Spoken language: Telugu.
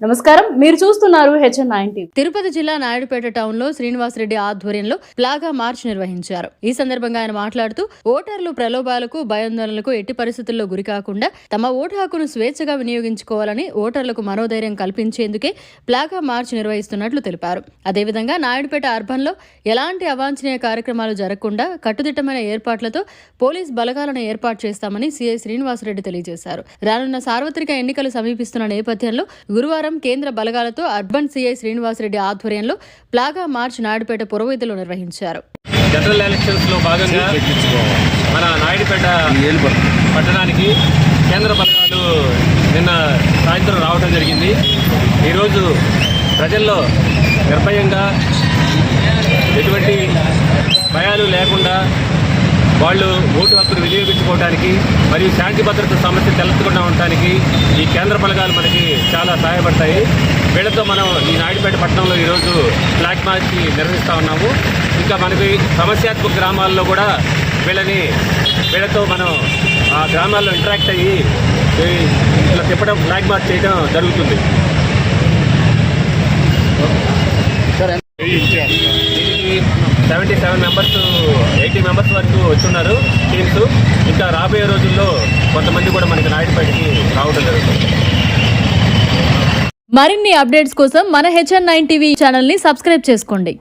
నమస్కారం. మీరు చూస్తున్నారు హెచ్ఎన్ నైన్టీ తిరుపతి జిల్లా నాయుడుపేట టౌన్లో శ్రీనివాసరెడ్డి ఆధ్వర్యంలో ప్లాగా మార్చ్ నిర్వహించారు. ఈ సందర్భంగా ఆయన మాట్లాడుతూ ఓటర్లు ప్రలోభాలకు భయాందోళనలకు ఎట్టి పరిస్థితుల్లో గురికాకుండా తమ ఓటు హక్కును స్వేచ్ఛగా వినియోగించుకోవాలని ఓటర్లకు మనోధైర్యం కల్పించేందుకే ప్లాగా మార్చ్ నిర్వహిస్తున్నట్లు తెలిపారు. అదేవిధంగా నాయుడుపేట అర్బన్లో ఎలాంటి అవాంఛనీయ కార్యక్రమాలు జరగకుండా కట్టుదిట్టమైన ఏర్పాట్లతో పోలీస్ బలగాలను ఏర్పాటు చేస్తామని సీఐ శ్రీనివాసరెడ్డి తెలియజేశారు. రానున్న సార్వత్రిక ఎన్నికలు సమీపిస్తున్న నేపథ్యంలో గురువారం కేంద్ర బలగాలతో అర్బన్ సీఐ శ్రీనివాసరెడ్డి ఆధ్వర్యంలో ప్లాగా మార్చ్ నాయుడుపేట పురోహితులు నిర్వహించారు. జనరల్ ఎలక్షన్స్లో భాగంగా మన నాయుడుపేట పట్టణానికి కేంద్ర బలగాలు నిన్న సాయంత్రం రావడం జరిగింది. ఈరోజు ప్రజల్లో నిర్భయంగా ఎటువంటి భయాలు లేకుండా వాళ్ళు ఓటు హక్కును వినియోగించుకోవడానికి మరియు శాంతి భద్రత సమస్య తలెత్తకుండా ఉండటానికి ఈ కేంద్ర బలగాలు మనకి చాలా సహాయపడతాయి. వీళ్ళతో మనం ఈ నాయుడుపేట పట్టణంలో ఈరోజు ఫ్లాగ్ మార్చ్ నిర్వహిస్తూ ఉన్నాము. ఇంకా మనకి సమస్యాత్మక గ్రామాల్లో కూడా వీళ్ళని వీళ్ళతో మనం ఆ గ్రామాల్లో ఇంటరాక్ట్ అయ్యి ఇట్లా తిప్పడం ఫ్లాగ్ మార్చ్ చేయడం జరుగుతుంది. సరే seventy seven members eighty members వరకు వచ్చున్నారు టీమ్స్ ఇంకా రాబోయే రోజుల్లో కొంతమంది కూడా మనకి నాయుడుపేటకి రావడం జరుగుతుంది. మరిన్ని అప్డేట్స్ కోసం మన హెచ్ఎన్ నైన్ టీవీ ఛానల్ని సబ్స్క్రైబ్ చేసుకోండి.